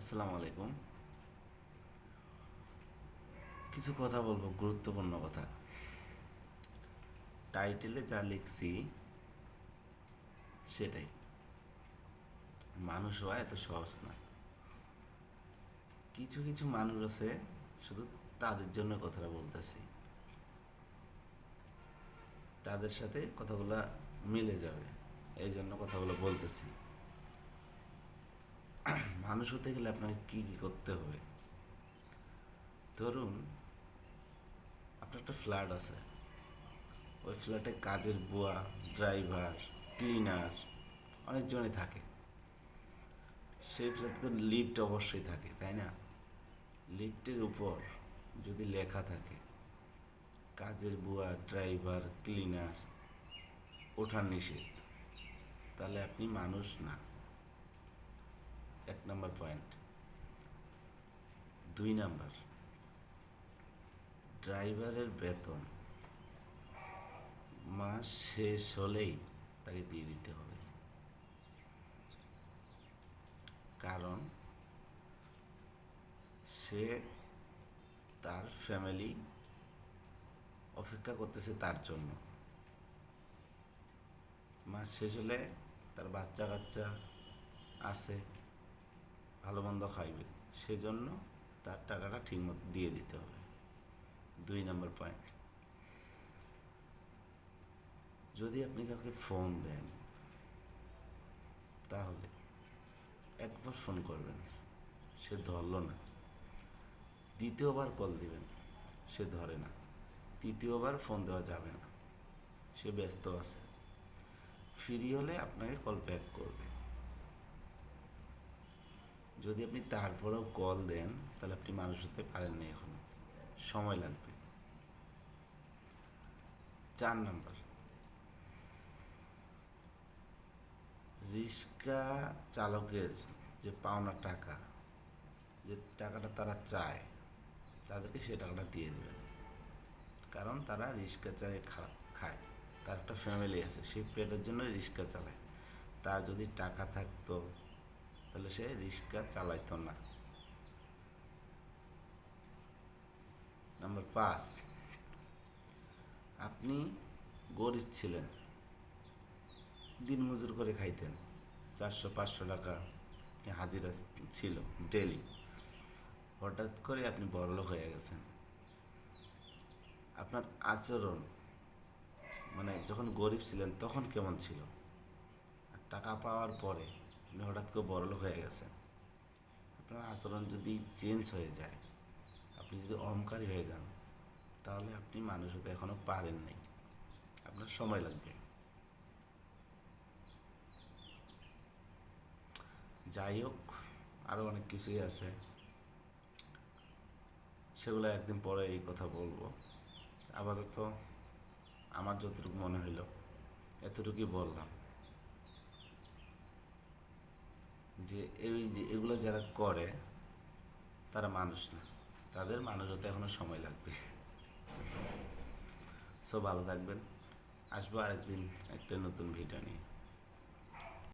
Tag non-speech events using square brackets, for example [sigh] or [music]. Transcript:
আসসালামু আলাইকুম। কিছু কথা বলব, গুরুত্বপূর্ণ কথা। টাইটেলে যা লিখছি, সেটাই। মানুষ হওয়া এত সহজ না। কিছু কিছু মানুষ আছে, শুধু তাদের জন্য কথাটা বলতেছি। তাদের সাথে কথাগুলো মিলে যাবে। এই জন্য কথাগুলো বলতেছি। [clears throat] মানুষ হতে গেলে আপনাকে কী কী করতে হবে? ধরুন, আপনার একটা ফ্ল্যাট আছে। ওই ফ্ল্যাটে কাজের বুয়া ড্রাইভার ক্লিনার অনেকজনই থাকে। সেই ফ্ল্যাটে তো লিফট অবশ্যই থাকে, তাই না? লিফটের উপর যদি লেখা থাকে, কাজের বুয়া ড্রাইভার ক্লিনার ওঠার নিষেধ, তাহলে আপনি মানুষ না। এক নম্বর পয়েন্ট দুই নাম্বার, ড্রাইভারের বেতন মাস শেষ হলেই তাকে দিয়ে দিতে হবে। কারণ সে তার ফ্যামিলি অপেক্ষা করতেছে তার জন্য। মাস শেষ হলে তার বাচ্চা কাচ্চা আছে। ভালো মন্দ খাইবে, সেজন্য তার টাকাটা ঠিকমতো দিয়ে দিতে হবে। দুই নম্বর পয়েন্ট যদি আপনি কাউকে ফোন দেন, তাহলে একবার ফোন করবেন, সে ধরলো না। দ্বিতীয়বার কল দিবেন, সে ধরে না। তৃতীয়বার ফোন দেওয়া যাবে না, সে ব্যস্ত আছে। ফ্রি হলে আপনাকে কল ব্যাক করবে। যদি আপনি তারপরেও কল দেন, তাহলে আপনি মানুষ হতে পারেননি এখন। সময় লাগবে। চার নাম্বার। রিক্সা চালকের যে পাওনা টাকা, যে টাকাটা তারা চায়, তাদেরকে সে টাকাটা দিয়ে দেবেন। কারণ তারা রিক্সা চালিয়ে খা- খায়। তার একটা ফ্যামিলি আছে, সেই পেটের জন্য রিক্সা চালায়। তার যদি টাকা থাকতো তাহলে সে রিক্সা চালাইতো না। নাম্বার পাঁচ, আপনি গরিব ছিলেন দিন মজুর করে খাইতেন, চারশো পাঁচশো টাকা হাজিরা ছিল ডেলি হঠাৎ করে আপনি বড়লোক হয়ে গেছেন। আপনার আচরণ মানে যখন গরিব ছিলেন তখন কেমন ছিল? আর টাকা পাওয়ার পরে আপনি হঠাৎ করে বড়লোক হয়ে গেছেন আপনার আচরণ যদি চেঞ্জ হয়ে যায়, আপনি যদি অহংকারী হয়ে যান, তাহলে আপনি মানুষ হতে এখনও পারেন নাই। আপনার সময় লাগবে। যাই হোক আরও অনেক কিছুই আছে। সেগুলো একদিন পরে এই কথা বলব। আপাতত আমার যতটুকু মনে হইল, এতটুকুই বললাম। যে এই যে এগুলো যারা করে, তারা মানুষ না। তাদের মানুষ হতে এখনও সময় লাগবে। সো ভালো থাকবেন। আসব আরেকদিন একটা নতুন ভিডিও নিয়ে।